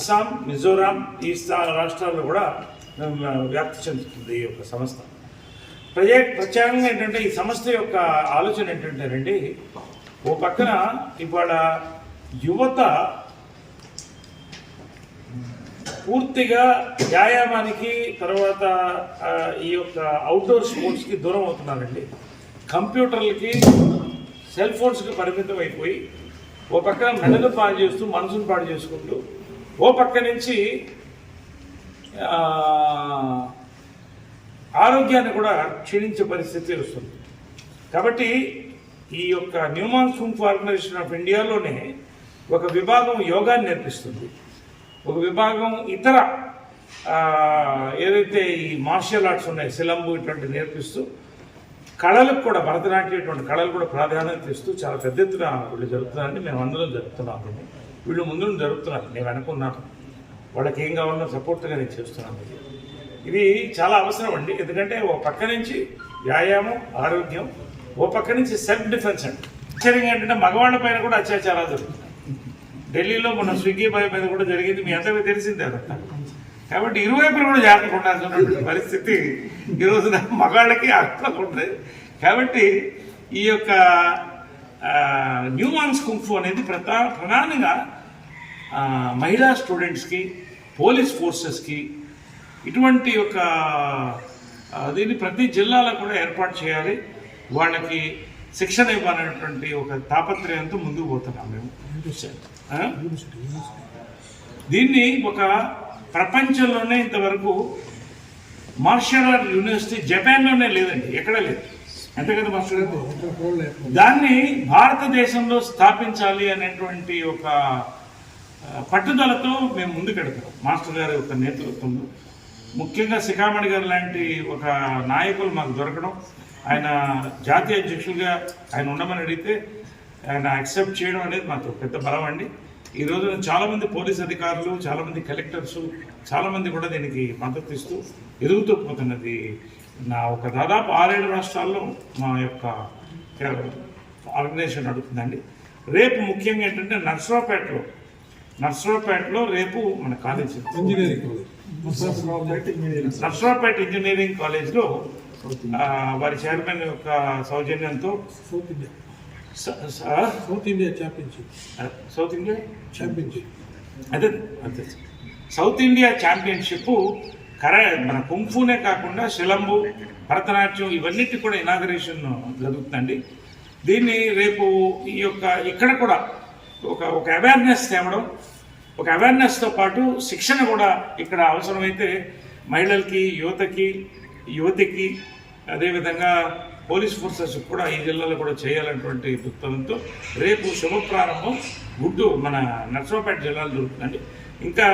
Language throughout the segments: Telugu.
అస్సాం మిజోరాం ఈ రాష్ట్రాల్లో కూడా వ్యాప్తి చెందుతుంది ఈ యొక్క సంస్థ. ప్రజా ప్రత్యేకంగా ఏంటంటే ఈ సంస్థ యొక్క ఆలోచన ఏంటంటేనండి ఓ పక్కన ఇవాళ యువత పూర్తిగా వ్యాయామానికి తర్వాత ఈ యొక్క అవుట్డోర్ స్పోర్ట్స్కి దూరం అవుతున్నారండి. కంప్యూటర్లకి సెల్ ఫోన్స్కి పరిమితం అయిపోయి ఓ పక్కన మెడలు పాడు చేస్తూ మనసును పాడు చేసుకుంటూ ఓ పక్క నుంచి ఆరోగ్యాన్ని కూడా క్షీణించే పరిస్థితి వస్తుంది. కాబట్టి ఈ యొక్క న్యూమాన్ కుంఫ్ ఆర్గనైజేషన్ ఆఫ్ ఇండియాలోనే ఒక విభాగం యోగాన్ని నేర్పిస్తుంది. ఒక విభాగం ఇతర ఏదైతే ఈ మార్షల్ ఆర్ట్స్ ఉన్నాయి సిలంబు ఇటువంటి నేర్పిస్తూ కళలకు కూడా భరతనాట్యం ఇటువంటి కళలు కూడా ప్రాధాన్యత ఇస్తూ చాలా పెద్ద ఎత్తున వీళ్ళు మేము అందరం జరుపుతున్నాం వీళ్ళు ముందు జరుగుతున్నారు నేను అనుకున్నాను వాళ్ళకి ఏం కావాలో సపోర్ట్గా నేను చేస్తున్నాను. ఇది. చాలా అవసరం అండి. ఎందుకంటే ఓ పక్క నుంచి వ్యాయామం ఆరోగ్యం ఓ పక్క నుంచి సెల్ఫ్ డిఫెన్స్ అండి. ఆశ్చర్యంగా ఏంటంటే మగవాళ్ళ పైన కూడా అత్యాచారాలు జరుగుతున్నాయి. ఢిల్లీలో మన స్విగ్గీ బాయ్ మీద కూడా జరిగింది. మీ అందరికీ తెలిసిందే అదంతా. కాబట్టి ఇరువైపులు కూడా జాగ్రత్తగా ఉండాల్సినటువంటి పరిస్థితి ఈ రోజున మగాళ్ళకి అక్కడ ఉంటుంది కాబట్టి ఈ యొక్క న్యూమాన్స్ కుంఫు అనేది ప్రధా ప్రధానంగా మహిళా స్టూడెంట్స్కి పోలీస్ ఫోర్సెస్కి ఇటువంటి ఒక దీన్ని ప్రతి జిల్లాలో కూడా ఏర్పాటు చేయాలి. వాళ్ళకి శిక్షణ ఇవ్వాలనేటువంటి ఒక తాపత్రయంతో ముందుకు పోతున్నాం మేము. దీన్ని ఒక ప్రపంచంలోనే ఇంతవరకు మార్షల్ ఆర్ట్ యూనివర్సిటీ జపాన్లోనే లేదండి ఎక్కడ లేదు. అంతే కదా మాస్టర్ దాన్ని భారతదేశంలో స్థాపించాలి అనేటువంటి ఒక పట్టుదలతో మేము ముందుకెడుతున్నాం మాస్టర్ గారి యొక్క నేతృత్వంలో. ముఖ్యంగా శిఖామణి గారు లాంటి ఒక నాయకులు మాకు దొరకడం. ఆయన జాతీయ అధ్యక్షులుగా ఆయన ఉండమని అడిగితే ఆయన యాక్సెప్ట్ చేయడం అనేది మాకు పెద్ద బలం అండి. ఈ రోజు చాలామంది పోలీస్ అధికారులు చాలామంది కలెక్టర్స్ చాలామంది కూడా దీనికి మద్దతు ఇస్తూ ఎదుగుతూ పోతున్నది నా ఒక దాదాపు ఆరేడు రాష్ట్రాల్లో మా యొక్క ఆర్గనైజేషన్ నడుపుతుందండి. రేపు ముఖ్యంగా ఏంటంటే నర్సరావుపేటలో నర్సరావుపేటలో రేపు మన college. Engineering college. Narasaraopet engineering. కాలేజ్లో వారి చైర్మన్ యొక్క సౌజన్యంతో south India. Championship. South India? Championship. అదే అదే. సౌత్ ఇండియా ఛాంపియన్షిప్ కర మన కుంఫూనే కాకుండా శిలంబు భరతనాట్యం ఇవన్నిటి కూడా ఇనాగరేషన్ జరుగుతుందండి. దీన్ని రేపు ఈ యొక్క ఇక్కడ కూడా ఒక ఒక అవేర్నెస్ తేవడం ఒక అవేర్నెస్తో పాటు శిక్షణ కూడా ఇక్కడ అవసరమైతే మహిళలకి యువతకి యువతికి అదేవిధంగా పోలీస్ ఫోర్సెస్ కూడా ఈ జిల్లాలో కూడా చేయాలన్నటువంటి దృక్పథంతో రేపు శుభ ప్రారంభం మన నర్సరావుపేట జిల్లాలో జరుగుతుందండి. ఇంకా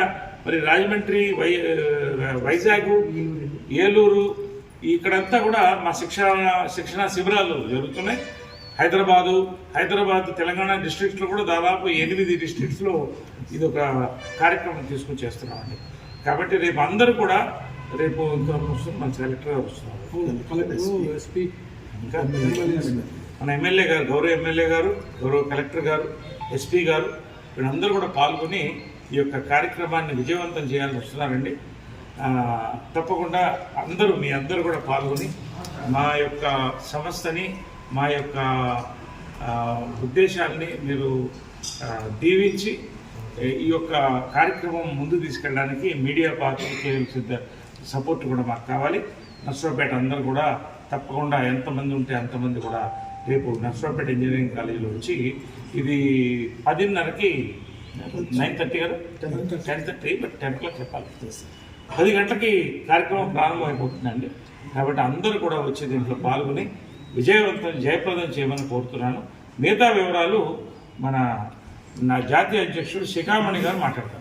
మరి రాజమండ్రి వై వైజాగ్ ఏలూరు ఇక్కడంతా కూడా మా శిక్షణ శిక్షణ శిబిరాలు జరుగుతున్నాయి. హైదరాబాదు హైదరాబాద్ తెలంగాణ డిస్ట్రిక్ట్స్లో కూడా దాదాపు ఎనిమిది డిస్ట్రిక్ట్స్లో ఇది ఒక కార్యక్రమం తీసుకొని చేస్తున్నామండి. కాబట్టి రేపు అందరూ కూడా రేపు ఇంకా వస్తుంది మన కలెక్టర్ వస్తున్నారు ఇంకా మన ఎమ్మెల్యే గారు గౌరవ ఎమ్మెల్యే గారు గౌరవ కలెక్టర్ గారు ఎస్పీ గారు వీళ్ళందరూ కూడా పాల్గొని ఈ యొక్క కార్యక్రమాన్ని విజయవంతం చేయాలని వస్తున్నారండి. తప్పకుండా అందరూ మీ అందరూ కూడా పాల్గొని మా యొక్క సంస్థని మా యొక్క ఉద్దేశాలని మీరు దీవించి ఈ యొక్క కార్యక్రమం ముందు తీసుకెళ్ళడానికి మీడియా పాత్రికేయుల సపోర్ట్ కూడా మాకు కావాలి. నర్సరావుపేట అందరూ కూడా తప్పకుండా ఎంతమంది ఉంటే అంతమంది కూడా రేపు నర్సరావుపేట ఇంజనీరింగ్ కాలేజీలో వచ్చి ఇది పదిన్నరకి నైన్ థర్టీ కదా? Ten thirty but ten o'clock చెప్పాలి. పది గంటలకి కార్యక్రమం ప్రారంభం అయిపోతుందండి కాబట్టి అందరూ కూడా వచ్చి దీంట్లో పాల్గొని విజయవంతం జయప్రదం చేయమని కోరుతున్నాను. మిగతా వివరాలు మన నా జాతీయ అధ్యక్షుడు శిఖామణి గారు మాట్లాడతారు.